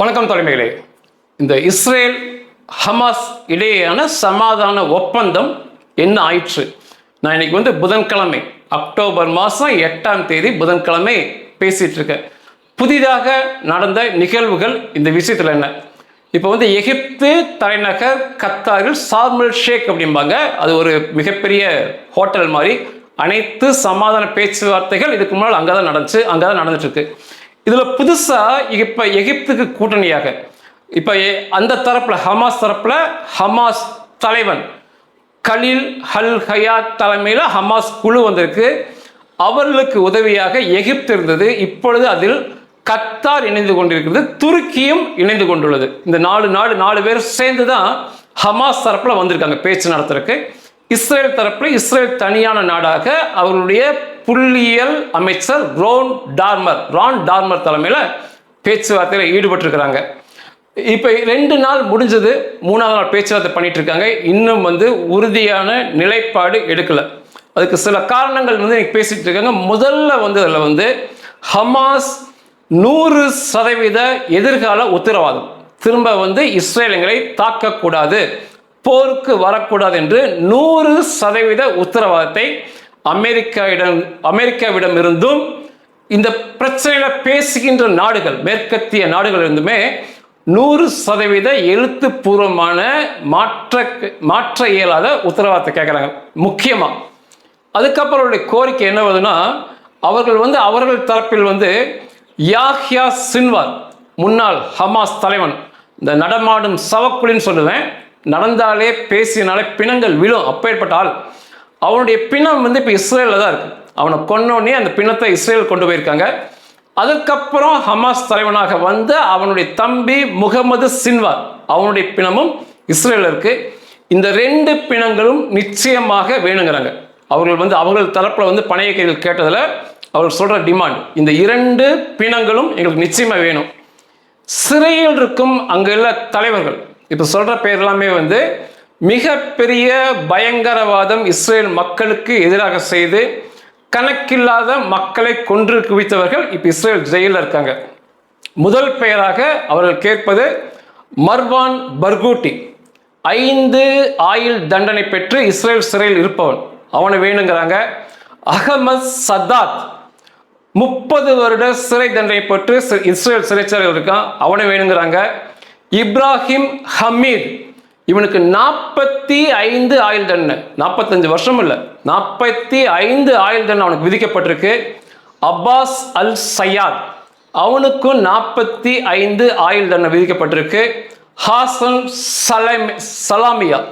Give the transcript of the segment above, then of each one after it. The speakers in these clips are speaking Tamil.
வணக்கம் தலைமைகளே. இந்த இஸ்ரேல் ஹமாஸ் இடையேயான சமாதான ஒப்பந்தம் என்ன ஆயிற்று? நான் இன்னைக்கு வந்து புதன்கிழமை அக்டோபர் மாதம் எட்டாம் தேதி புதன்கிழமை பேசிகிட்டு இருக்கேன் புதிதாக நடந்த நிகழ்வுகள் இந்த விஷயத்தில் என்ன? இப்போ வந்து எகிப்து தலைநகர் கத்தாரில் சார்மல் ஷேக் அப்படிம்பாங்க. அது ஒரு மிகப்பெரிய ஹோட்டல் மாதிரி. அனைத்து சமாதான பேச்சுவார்த்தைகள் இதுக்கு முன்னால் அங்கே தான் நடந்துச்சு அங்கே தான் நடந்துட்டுருக்கு இதில் புதுசாக இப்போ எகிப்துக்கு கூட்டணியாக. இப்போ அந்த தரப்பில் ஹமாஸ் தரப்பில் ஹமாஸ் தலைவன் கலில் ஹல் ஹயாத் தலைமையில் ஹமாஸ் குழு வந்திருக்கு. அவர்களுக்கு உதவியாக எகிப்து இருந்தது. இப்பொழுது அதில் கத்தார் இணைந்து கொண்டிருக்கிறது துருக்கியும் இணைந்து கொண்டுள்ளது. இந்த நாலு நாடு நாலு பேர் சேர்ந்து தான் ஹமாஸ் தரப்பில் வந்திருக்காங்க பேச்சு நடத்துறதுக்கு. இஸ்ரேல் தரப்பில் இஸ்ரேல் தனியான நாடாக அவர்களுடைய புள்ளியியல் அமைச்சர் ரோன் டார்மர் ரான் டார்மர் தலைமையில் பேச்சுவார்த்தையில் ஈடுபட்டிருக்கிறாங்க. இப்போ ரெண்டு நாள் முடிஞ்சது மூணாவது நாள் பேச்சுவார்த்தை பண்ணிட்டு இருக்காங்க இன்னும் வந்து உறுதியான நிலைப்பாடு எடுக்கலை. அதுக்கு சில காரணங்கள் வந்து எனக்கு பேசிட்டு இருக்காங்க முதல்ல வந்து அதில் வந்து ஹமாஸ் நூறு சதவீத எதிர்கால உத்தரவாதம். திரும்ப வந்து இஸ்ரேலுங்களை தாக்கக்கூடாது போருக்கு வரக்கூடாது என்று நூறு சதவீத உத்தரவாதத்தை அமெரிக்காவிடம் அமெரிக்காவிடம் இருந்தும் இந்த பிரச்சனையில பேசுகின்ற நாடுகள் மேற்கத்திய நாடுகள் இருந்துமே நூறு சதவீத எழுத்துப்பூர்வமான மாற்ற மாற்ற இயலாத உத்தரவாதத்தை கேட்குறாங்க முக்கியமாக அதுக்கப்புறம் அவருடைய கோரிக்கை என்ன வருதுன்னா அவர்கள் வந்து அவர்கள் தரப்பில் வந்து யாஹ்யா சின்வார் முன்னாள் ஹமாஸ் தலைவன் இந்த நடமாடும் சவக்குழின்னு சொல்லுவேன் நடந்தாலே பேசினாலே பிணங்கள் விழும் அப்பேற்பட்டால் அவனுடைய பிணம் வந்து இப்போ இஸ்ரேலில் தான் இருக்கு. அவனை கொன்னோடனே அந்த பிணத்தை இஸ்ரேல் கொண்டு போயிருக்காங்க. அதுக்கப்புறம் ஹமாஸ் தலைவனாக வந்த அவனுடைய தம்பி முகமது சின்வார் அவனுடைய பிணமும் இஸ்ரேலில் இருக்கு. இந்த ரெண்டு பிணங்களும் நிச்சயமாக வேணுங்கிறாங்க. அவர்கள் வந்து அவர்கள் தரப்பில் வந்து பணைய கைகள் கேட்டதில் அவர்கள் சொல்கிற டிமாண்ட் இந்த இரண்டு பிணங்களும் எங்களுக்கு நிச்சயமாக வேணும். சிறையில் இருக்கும் அங்குள்ள தலைவர்கள் இப்போ சொல்கிற பேர் எல்லாமே வந்து மிகப்பெரிய பயங்கரவாதம் இஸ்ரேல் மக்களுக்கு எதிராக செய்து கணக்கில்லாத மக்களை கொன்று குவித்தவர்கள் இப்போ இஸ்ரேல் ஜெயிலில் இருக்காங்க. முதல் பெயராக அவர்கள் கேட்பது மர்வான் பர்கூட்டி. ஐந்து ஆயுள் தண்டனை பெற்று இஸ்ரேல் சிறையில் இருப்பவன். அவனை வேணுங்கிறாங்க. அகமது சத்தாத் முப்பது வருட சிறை தண்டனை பெற்று இஸ்ரேல் சிறைச்சாலையில் இருக்கான். அவனை வேணுங்கிறாங்க. இப்ராஹிம் ஹமீத் இவனுக்கு நாற்பத்தி ஐந்து ஆயுள் தண்டனை. நாற்பத்தஞ்சு வருஷம் இல்லை. நாற்பத்தி ஐந்து ஆயுள் தண்டனை அவனுக்கு விதிக்கப்பட்டிருக்கு. Abbas Al Sayyad. அவனுக்கும் நாற்பத்தி ஐந்து ஆயுள் தண்டனை விதிக்கப்பட்டிருக்கு. ஹாசன் சலாமி சலாமியா.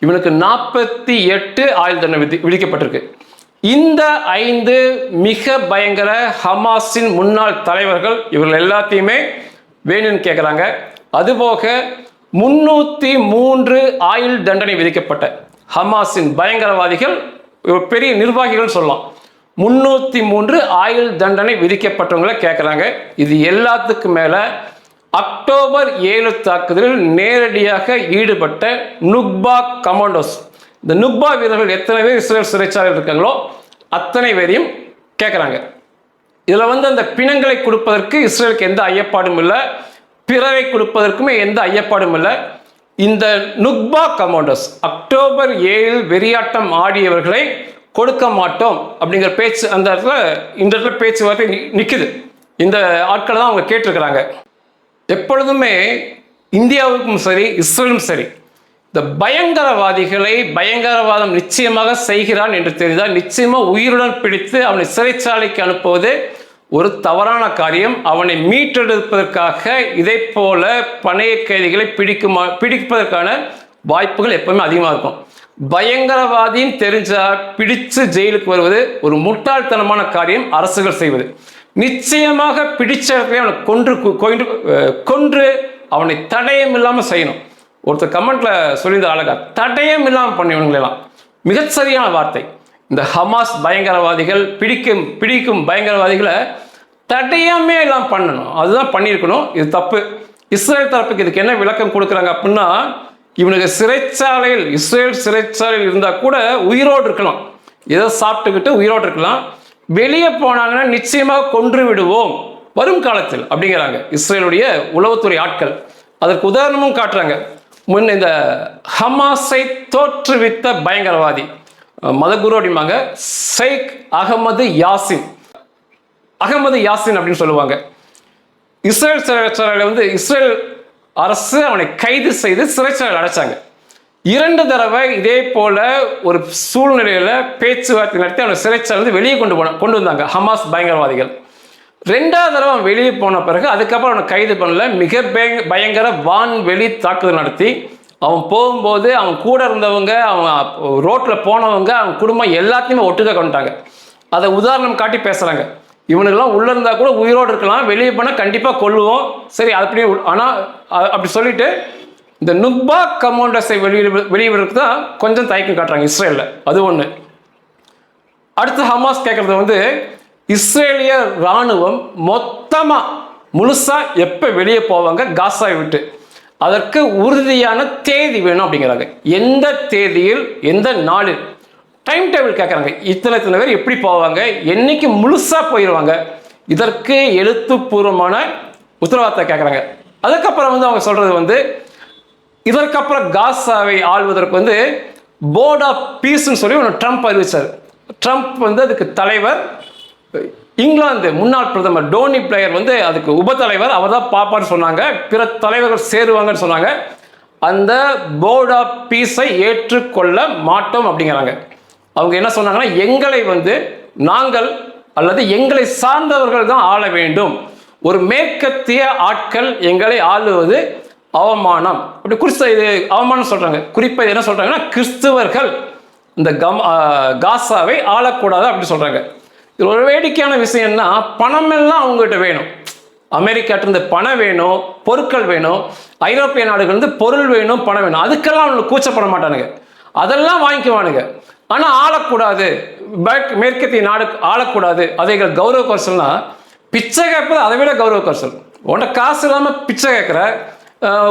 இவனுக்கு நாற்பத்தி எட்டு ஆயுள் தண்டனை விதி விதிக்கப்பட்டிருக்கு. இந்த ஐந்து மிக பயங்கர ஹமாஸின் முன்னாள் தலைவர்கள் இவர்கள் எல்லாத்தையுமே வேணும்னு கேட்குறாங்க அதுபோக முன்னூற்றி மூன்று ஆயுள் தண்டனை விதிக்கப்பட்ட ஹமாஸின் பயங்கரவாதிகள் பெரிய நிர்வாகிகள் சொல்லலாம். முன்னூற்றி மூன்று ஆயுள் தண்டனை விதிக்கப்பட்டவங்களை கேட்குறாங்க இது எல்லாத்துக்கும் மேலே அக்டோபர் ஏழு தாக்குதலில் நேரடியாக ஈடுபட்ட நுக்பா கமாண்டோஸ். இந்த நுக்பா வீரர்கள் எத்தனை பேர் இஸ்ரேல் சிறைச்சாலையில் இருக்காங்களோ அத்தனை பேரையும் கேட்குறாங்க இதில் வந்து அந்த பிணங்களை கொடுப்பதற்கு இஸ்ரேலுக்கு எந்த ஐயப்பாடும் இல்லை. பிறவை கொடுப்பதற்குமே எந்த ஐயப்பாடும் இல்லை. இந்த நுக்பா கமாண்டோஸ் அக்டோபர் ஏழில் வெறியாட்டம் ஆடியவர்களை கொடுக்க மாட்டோம் அப்படிங்கிற பேச்சு அந்த இடத்துல இந்த இடத்துல பேச்சுவார்த்தை நி- நிக்குது. இந்த ஆட்களை தான் அவங்க கேட்டிருக்கிறாங்க. எப்பொழுதுமே இந்தியாவுக்கும் சரி இஸ்ரேலும் சரி இந்த பயங்கரவாதிகளை பயங்கரவாதம் நிச்சயமாக செய்கிறான் என்று தெரிந்தால் நிச்சயமாக உயிருடன் பிடித்து அவனை சிறைச்சாலைக்கு அனுப்புவது ஒரு தவறான காரியம். அவனை மீட்டெடுப்பதற்காக இதை போல பணைய கைதிகளை பிடிக்குமா பிடிப்பதற்கான வாய்ப்புகள் எப்பவுமே அதிகமாக இருக்கும். பயங்கரவாதின்னு தெரிஞ்சா பிடிச்சு ஜெயிலுக்கு வருவது ஒரு முட்டாள்தனமான காரியம் அரசுகள் செய்வது. நிச்சயமாக பிடிச்ச இடத்துல அவனை கொன்று கொண்டு கொன்று கொன்று அவனை தடயம் இல்லாமல் செய்யணும். ஒருத்தர் கமெண்ட்ல சொல்லியிருந்த அழகா தடயம் இல்லாமல் பண்ணியவங்களெல்லாம் மிகச்சரியான வார்த்தை. இந்த ஹமாஸ் பயங்கரவாதிகள் பிடிக்கும் பிடிக்கும் பயங்கரவாதிகளை தடையாமே எல்லாம் பண்ணணும். அதுதான் பண்ணியிருக்கணும். இது தப்பு. இஸ்ரேல் தரப்புக்கு இதுக்கு என்ன விளக்கம் கொடுக்குறாங்க அப்படின்னா இவனுக்கு சிறைச்சாலையில் இஸ்ரேல் சிறைச்சாலையில் இருந்தால் கூட உயிரோடு இருக்கலாம். ஏதோ சாப்பிட்டுக்கிட்டு உயிரோடு இருக்கலாம். வெளியே போனாங்கன்னா நிச்சயமாக கொன்று விடுவோம். வரும் காலத்தில் அப்படிங்கிறாங்க இஸ்ரேலுடைய உளவுத்துறை ஆட்கள். அதற்கு உதாரணமும் காட்டுறாங்க. முன் இந்த ஹமாஸை தோற்றுவித்த பயங்கரவாதி. மதகுரு அப்படிம்பாங்க. ஷேக் அகமது யாசின். அகமது யாசின் அப்படின்னு சொல்லுவாங்க. இஸ்ரேல் சிறைச்சாலையில் வந்து இஸ்ரேல் அரசு அவனை கைது செய்து சிறைச்சாலையில் அடைச்சாங்க. இரண்டு தடவை இதே போல ஒரு சூழ்நிலையில பேச்சுவார்த்தை நடத்தி அவனை சிறைச்சாலை வந்து வெளியே கொண்டு போன கொண்டு வந்தாங்க. ஹமாஸ் பயங்கரவாதிகள். ரெண்டாவது தடவை அவன் வெளியே போன பிறகு அதுக்கப்புறம் அவனை கைது பண்ணல. மிக பயங்கர வான்வெளி தாக்குதல் நடத்தி அவன் போகும்போது அவன் கூட இருந்தவங்க அவன் ரோட்டில் போனவங்க அவன் குடும்பம் எல்லாத்தையுமே ஒட்டுக்க கொண்டுட்டாங்க அதை உதாரணம் காட்டி பேசுகிறாங்க இவனுக்கெல்லாம் உள்ளே இருந்தால் கூட உயிரோடு இருக்கலாம். வெளியே போனால் கண்டிப்பாக கொல்லுவோம். சரி அப்படியே ஆனால் அப்படி சொல்லிட்டு இந்த நுக்பா கமோண்டஸை வெளியிட வெளியிடுறதுக்கு தான் கொஞ்சம் தயக்கம் காட்டுறாங்க இஸ்ரேலில். அது ஒன்று அடுத்து ஹமாஸ் கேட்குறது வந்து இஸ்ரேலிய ராணுவம் மொத்தமாக முழுசாக எப்போ வெளியே போவாங்க? காசாவை விட்டு. அதற்கு உறுதியான தேதி வேணும் அப்படிங்கிறாங்க. எந்த தேதியில் எந்த நாளில்? டைம் டேபிள் கேட்குறாங்க இத்தனை இத்தனை பேர் எப்படி போவாங்க? என்னைக்கு முழுசாக போயிடுவாங்க இதற்கு எழுத்துப்பூர்வமான உத்தரவாதத்தை கேட்குறாங்க அதுக்கப்புறம் வந்து அவங்க சொல்கிறது வந்து இதற்கப்புறம் காசாவை ஆள்வதற்கு வந்து போர்ட் ஆஃப் பீஸ்ன்னு சொல்லி ஒன்று ட்ரம்ப் அறிவிச்சார். ட்ரம்ப் வந்து அதுக்கு தலைவர் இங்கிலாந்து முன்னாள் பிரதமர் டோனி பிளேயர் வந்து அதுக்கு உபத்தலைவர். அவர் தான் பாப்பான்னு சொன்னாங்க. பிற தலைவர்கள் சேருவாங்கன்னு சொன்னாங்க. அந்த போர்ட் ஆஃப் பீஸை ஏற்றுக்கொள்ள மாட்டோம் அப்படிங்கிறாங்க. அவங்க என்ன சொன்னாங்கன்னா எங்களை வந்து நாங்கள் அல்லது எங்களை சார்ந்தவர்கள் தான் ஆள வேண்டும். ஒரு மேற்கத்திய ஆட்கள் எங்களை ஆளுவது அவமானம். அப்படி குறித்த இது அவமானம் சொல்கிறாங்க குறிப்பாக இது என்ன சொல்கிறாங்கன்னா கிறிஸ்துவர்கள் இந்த கம் காசாவை ஆளக்கூடாது அப்படின்னு சொல்கிறாங்க இது ஒரு வேடிக்கையான விஷயம்னா பணம் எல்லாம் அவங்ககிட்ட வேணும். அமெரிக்காட்டிருந்து பணம் வேணும் பொருட்கள் வேணும் ஐரோப்பிய நாடுகள்லேருந்து பொருள் வேணும் பணம் வேணும். அதுக்கெல்லாம் அவங்களுக்கு கூச்சப்பட மாட்டானுங்க. அதெல்லாம் வாங்கிக்குவானுங்க. ஆனால் ஆளக்கூடாது. பேக் மேற்கத்திய நாடு ஆளக்கூடாது. அதைகள் கௌரவ குறைச்சல்னா பிச்சை கேட்பது அதை விட கௌரவ குறைச்சல் உன்ட காசு இல்லாமல் பிச்சை கேட்குற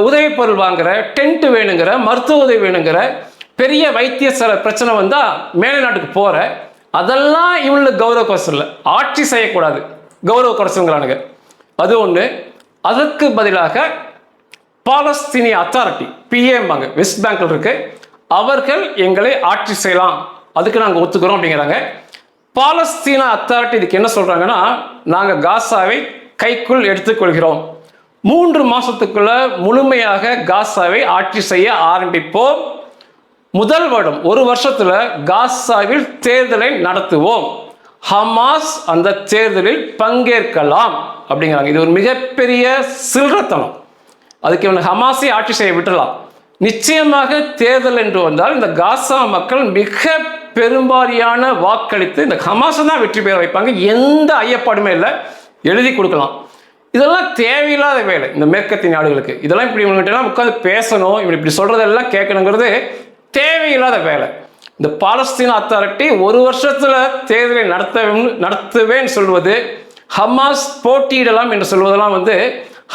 உதவி பொருள் வாங்குற டென்ட் வேணுங்கிற மருத்துவ உதவி வேணுங்கிற பெரிய வைத்திய செல பிரச்சனை வந்தால் மேலை நாட்டுக்கு போகிற அதெல்லாம் இவங்களுக்கு கௌரவ குறைச்சல் இல்லை. ஆட்சி செய்யக்கூடாது. கௌரவ குறைச்சல்ங்கிறானுங்க அது ஒன்று அதற்கு பதிலாக பாலஸ்தீனிய அத்தாரிட்டி பிஏம்பாங்க வெஸ்ட் பேங்க்ல இருக்கு. அவர்கள் எங்களை ஆட்சி செய்யலாம். அதுக்கு நாங்கள் ஒத்துக்கிறோம் அப்படிங்கிறாங்க. பாலஸ்தீன அத்தாரிட்டி இதுக்கு என்ன சொல்கிறாங்கன்னா நாங்கள் காசாவை கைக்குள் எடுத்துக்கொள்கிறோம். மூன்று மாதத்துக்குள்ள முழுமையாக காசாவை ஆட்சி செய்ய ஆரம்பிப்போம். முதல் வருடம் ஒரு வருஷத்தில் காசாவில் தேர்தலை நடத்துவோம். ஹமாஸ் அந்த தேர்தலில் பங்கேற்கலாம் அப்படிங்கிறாங்க. இது ஒரு மிகப்பெரிய சில்லறத்தனம். அதுக்கு இவன் ஹமாஸை ஆட்சி செய்ய விட்டுலாம் நிச்சயமாக தேர்தல் என்று வந்தால் இந்த காசா மக்கள் மிக பெரும்பாரியான வாக்களித்து இந்த ஹமாஸை தான் வெற்றி பெற வைப்பாங்க. எந்த ஐயப்பாடுமே இல்லை. எழுதி கொடுக்கலாம். இதெல்லாம் தேவையில்லாத வேலை இந்த மேற்கத்திய நாடுகளுக்கு. இதெல்லாம் இப்படி இவங்ககிட்ட உட்காந்து பேசணும். இப்படி இப்படி சொல்றதெல்லாம் கேட்கணுங்கிறது தேவையில்லாத வேலை. இந்த பாலஸ்தீன் அத்தாரிட்டி ஒரு வருஷத்தில் தேர்தலை நடத்த நடத்துவேன்னு சொல்வது ஹமாஸ் போட்டியிடலாம் என்று சொல்வதெல்லாம் வந்து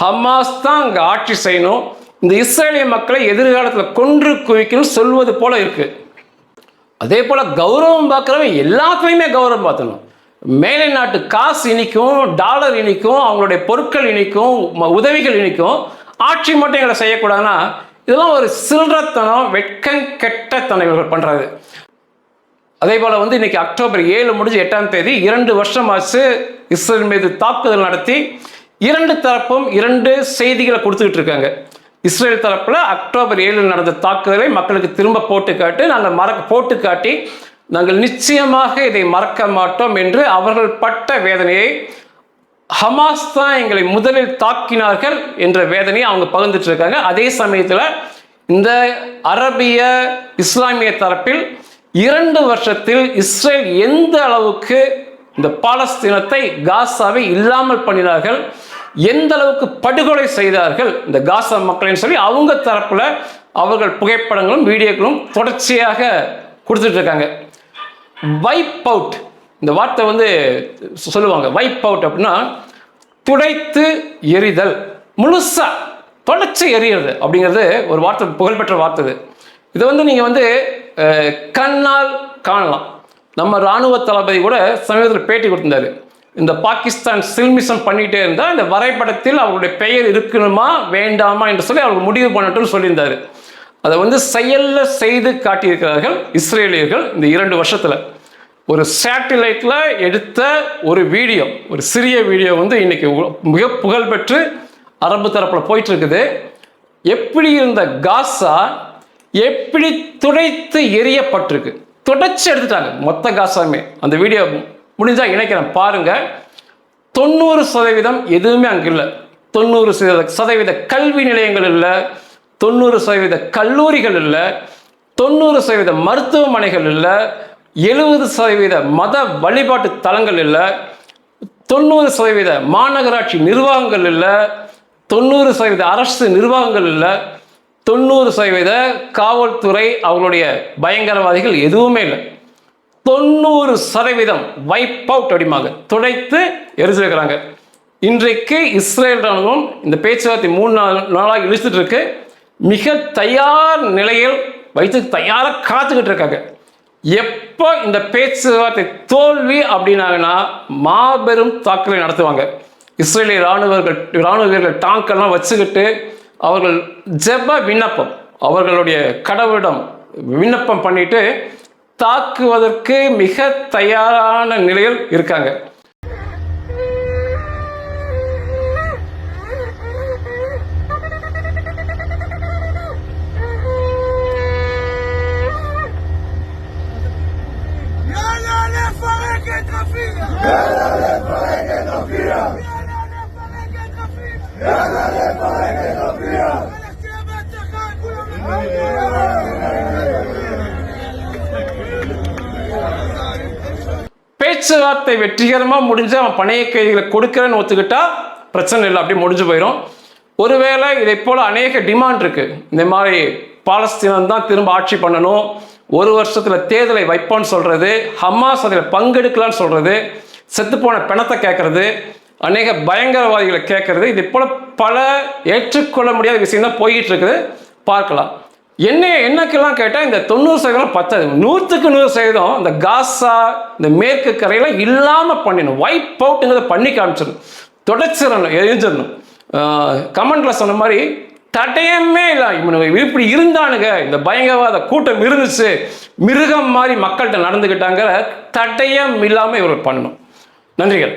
ஹமாஸ் தான் அங்கே ஆட்சி செய்யணும் இந்த இஸ்ரேலிய மக்களை எதிர்காலத்தில் கொன்று குவிக்கணும் சொல்வது போல இருக்கு. அதே போல் கௌரவம் பார்க்குறவன் எல்லாத்துலேயுமே கௌரவம் பார்த்தணும் மேலை நாட்டு காசு இனிக்கும் டாலர் இனிக்கும் அவங்களுடைய பொருட்கள் இனிக்கும் ம- உதவிகள் இனிக்கும் ஆட்சி மட்டும் எங்களை செய்யக்கூடாதுன்னா இதெல்லாம் ஒரு சில்லறத்தனம் வெட்கம் கெட்ட தலைவர்கள் பண்ணுறது அதே போல் வந்து இன்றைக்கி அக்டோபர் ஏழு முடிஞ்சு எட்டாம் தேதி இரண்டு வருஷமாச்சு இஸ்ரேல் மீது தாக்குதல் நடத்தி இரண்டு தரப்பும் இரண்டு செய்திகளை கொடுத்துக்கிட்டு இருக்காங்க. இஸ்ரேல் தரப்பில் அக்டோபர் ஏழில் நடந்த தாக்குதலை மக்களுக்கு திரும்ப போட்டு காட்டு நாங்கள் மறக்க போட்டு காட்டி நாங்கள் நிச்சயமாக இதை மறக்க மாட்டோம் என்று அவர்கள் பட்ட வேதனையை ஹமாஸ் தான் எங்களை முதலில் தாக்கினார்கள் என்ற வேதனையை அவங்க பகிர்ந்துட்டு இருக்காங்க அதே சமயத்தில் இந்த அரபிய இஸ்லாமிய தரப்பில் இரண்டு வருஷத்தில் இஸ்ரேல் எந்த அளவுக்கு இந்த பாலஸ்தீனத்தை காசாவை இல்லாமல் பண்ணினார்கள் எந்த அளவுக்கு படுகொலை செய்தார்கள் இந்த காசா மக்களின்னு சொல்லி அவங்க தரப்பில் அவர்கள் புகைப்படங்களும் வீடியோக்களும் தொடர்ச்சியாக கொடுத்துட்ருக்காங்க வைப் அவுட் இந்த வார்த்தை வந்து சொல்லுவாங்க வைப் அவுட் அப்படின்னா துடைத்து எரிதல் முழுசா தொடச்சி எரியிறது அப்படிங்கிறது ஒரு வார்த்தை புகழ்பெற்ற வார்த்தை இது. இதை வந்து நீங்கள் வந்து கண்ணால் காணலாம். நம்ம இராணுவ தளபதி கூட சமீபத்தில் பேட்டி கொடுத்திருந்தாரு. இந்த பாகிஸ்தான் சில்மிசம் பண்ணிகிட்டே இருந்தால் இந்த வரைபடத்தில் அவருடைய பெயர் இருக்கணுமா வேண்டாமா என்று சொல்லி அவர் முடிவு பண்ணட்டும்னு சொல்லியிருந்தாரு. அதை வந்து செயலில் செய்து காட்டியிருக்கிறார்கள் இஸ்ரேலியர்கள் இந்த இரண்டு வருஷத்தில். ஒரு சேட்டிலைட்டில் எடுத்த ஒரு வீடியோ ஒரு சிறிய வீடியோ வந்து இன்னைக்கு மிக புகழ்பெற்று அரபு தரப்பில் போயிட்டு இருக்குது எப்படி இருந்த காசா எப்படி துடைத்து எரியப்பட்டிருக்கு? துடைச்சி எடுத்துட்டாங்க மொத்த காசாமே அந்த வீடியோ முடிஞ்சால் இணைக்கிறேன் பாருங்க. தொண்ணூறு சதவீதம் எதுவுமே அங்கே இல்லை. தொண்ணூறு சதவீத சதவீத கல்வி நிலையங்கள் இல்லை. தொண்ணூறு சதவீத கல்லூரிகள் இல்லை. தொண்ணூறு சதவீத மருத்துவமனைகள் இல்லை. எழுபது சதவீத மத வழிபாட்டு தலங்கள் இல்லை தொண்ணூறு சதவீத மாநகராட்சி நிர்வாகங்கள் இல்லை தொண்ணூறு சதவீத அரசு நிர்வாகங்கள் இல்லை தொண்ணூறு சதவீத காவல்துறை அவங்களுடைய பயங்கரவாதிகள் எதுவுமே இல்லை. தொண்ணூறு சதவீதம் வைப் அவுட் அப்படிமாங்க துடைத்து எரிஞ்சிருக்கிறாங்க இன்றைக்கு இஸ்ரேல் ராணுவம் இந்த பேச்சுவார்த்தை மூணு நாள் நாளாக இழுத்துட்டு இருக்கு. மிக தயார் நிலையில் வைத்து தயாராக காத்துக்கிட்டு இருக்காங்க. எப்போ இந்த பேச்சுவார்த்தை தோல்வி அப்படின்னாங்கன்னா மாபெரும் தாக்குதலை நடத்துவாங்க. இஸ்ரேலிய ராணுவர்கள் இராணுவ வீரர்கள் டாங்கெல்லாம் வச்சுக்கிட்டு அவர்கள் ஜெப விண்ணப்பம் அவர்களுடைய கடவுளிடம் விண்ணப்பம் பண்ணிட்டு தாக்குவதற்கு மிக தயாரான நிலையில் இருக்காங்க. பேச்சுவார்த்தை வெற்றிகரமாக முடிஞ்சு அவன் பணைய கைதிகளை கொடுக்குறேன்னு ஒத்துக்கிட்டா பிரச்சனை இல்லை அப்படியே முடிஞ்சு போயிடும் ஒருவேளை இதை போல அநேக டிமாண்ட் இருக்கு. இந்த மாதிரி பாலஸ்தீனம் தான் திரும்ப ஆட்சி பண்ணணும். ஒரு வருஷத்துல தேர்தலை வைப்போம்னு சொல்றது ஹமாஸ் அதில் பங்கெடுக்கலாம்னு சொல்றது செத்துப்போன பிணத்தை கேட்கறது அநேக பயங்கரவாதிகளை கேட்கறது இது போல பல ஏற்றுக்கொள்ள முடியாத விஷயம் தான் போய்கிட்டு இருக்குது. பார்க்கலாம். என்ன என்னக்கெல்லாம் கேட்டால் இந்த தொண்ணூறு சதவீதம் பத்தாது. நூற்றுக்கு நூறு சதவீதம் இந்த காசா இந்த மேற்கு கரையெல்லாம் இல்லாமல் பண்ணிடணும். வைப் அவுட்டுங்கிறத பண்ணி காமிச்சிடணும். தொடச்சிடணும் எரிஞ்சிடணும். கமெண்ட்ல சொன்ன மாதிரி தடையமே இல்லை. இவனு இப்படி இருந்தானுங்க. இந்த பயங்கரவாத கூட்டம் இருந்துச்சு. மிருகம் மாதிரி மக்கள்கிட்ட நடந்துக்கிட்டாங்கிற தடையம் இல்லாமல் இவர் பண்ணணும். நன்றிகள்.